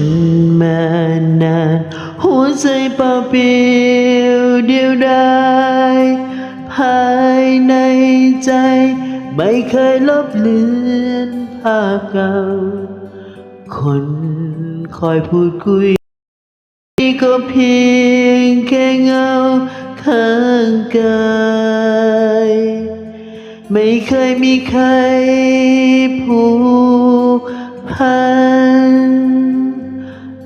นมานานหัวใจเปล่าเปลี่ยวเดียวดายภายในใจ ไม่เคยลบเลือนภาพเก่า คนคอยพูดคุย ก็เพียงแค่เงาข้างกาย ไม่เคยมีใคร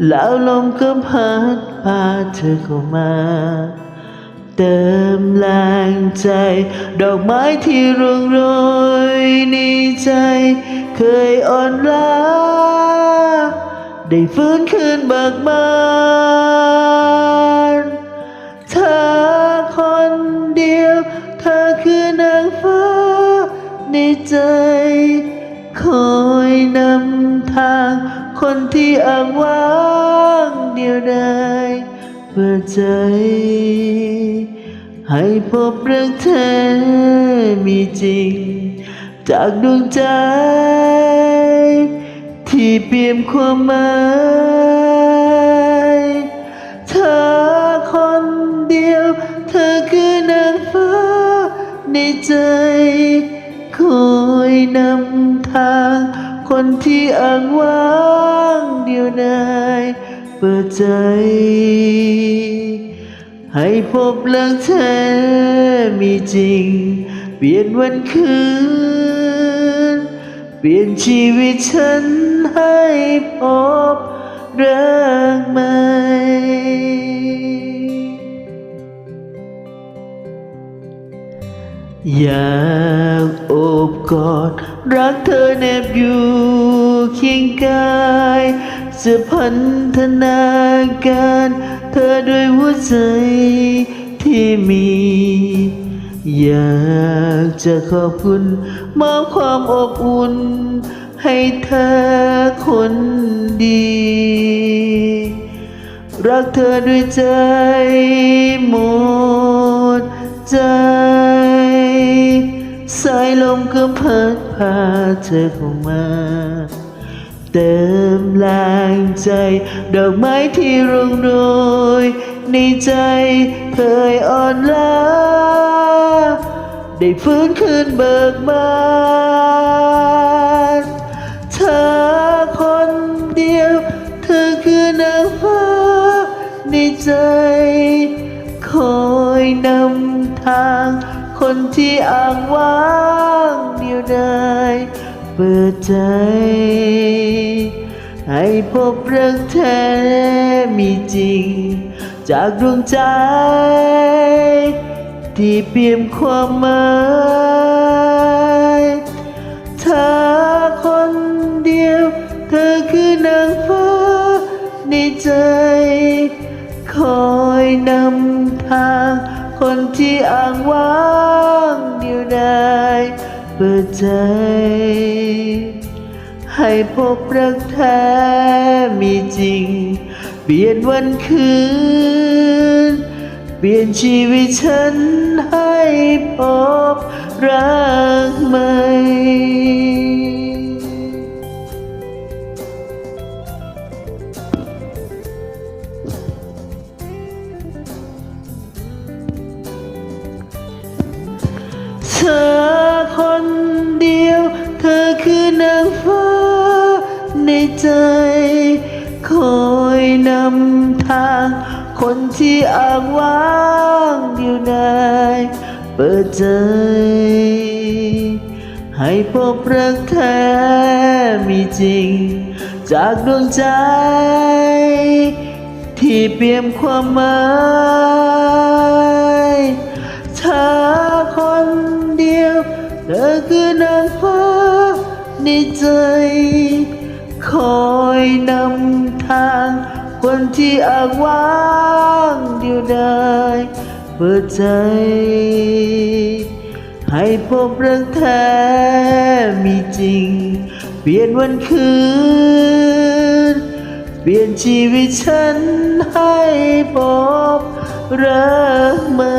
แล้วลมก็พัดพาเธอเข้ามา เติมแรงใจ ดอกไม้ที่ร่วงโรยในใจ เคยอ่อนล้า ได้ฟื้นคืนเบิกบานเธอคนเดียว เธอคือนางฟ้าในใจ นำทาง คนที่อ้างว้างเดียวดายเปิดใจ ให้พบเรื่องเธอมีจริง จากดวงใจ ที่เปี่ยมความหมายเธอคนเดียว เธอคือนางฟ้าในใจคอยนำทาง คนที่อ้างว้างเดียวดายเปิดใจ ให้พบเรื่องเธอมีจริง เปลี่ยนวันคืน เปลี่ยนชีวิตฉันให้พบรักใหม่อยาก กอด รักเธอแนบอยู่เคียงกายจะพันธนาการ เธอด้วยหัวใจที่มี อยากจะขอบคุณมอบความอบอุ่น ให้เธอคนดี รักเธอด้วยใจ ลมก็พัดพาเธอเข้ามา เติมแรงใจ ดอกไม้ที่ร่วงโรยในใจเคยอ่อนล้า ได้ฟื้นคืนเบิกบานเธอคนเดียว เธอคือนางฟ้าในใจ คอยนำทาง คนที่อ้างว้างเดียวดายเปิดใจ ให้พบเรื่องแท้มีจริง จากดวงใจ ที่เปี่ยมความหมายเธอคนเดียว เธอคือนางฟ้าในใจ คอยนำทาง คนที่อ้างว้างเดียวดายเปิดใจ ให้พบรักแท้มีจริง เปลี่ยนวันคืน เปลี่ยนชีวิตฉันให้พบรักใหม่ เธอคนเดียว เธอคือนางฟ้าในใจ คอยนำทาง คนที่อ้างว้างเดียวดายเปิดใจ ให้พบรักแท้มีจริง จากดวงใจ ที่เปี่ยมความหมาย เธอคือนางฟ้าในใจ คอยนำทางคนที่อ้างว้างเดียวดายเปิดใจ ให้พบเรื่องแท้มีจริง เปลี่ยนวันคืน เปลี่ยนชีวิตฉันให้พบรักใหม่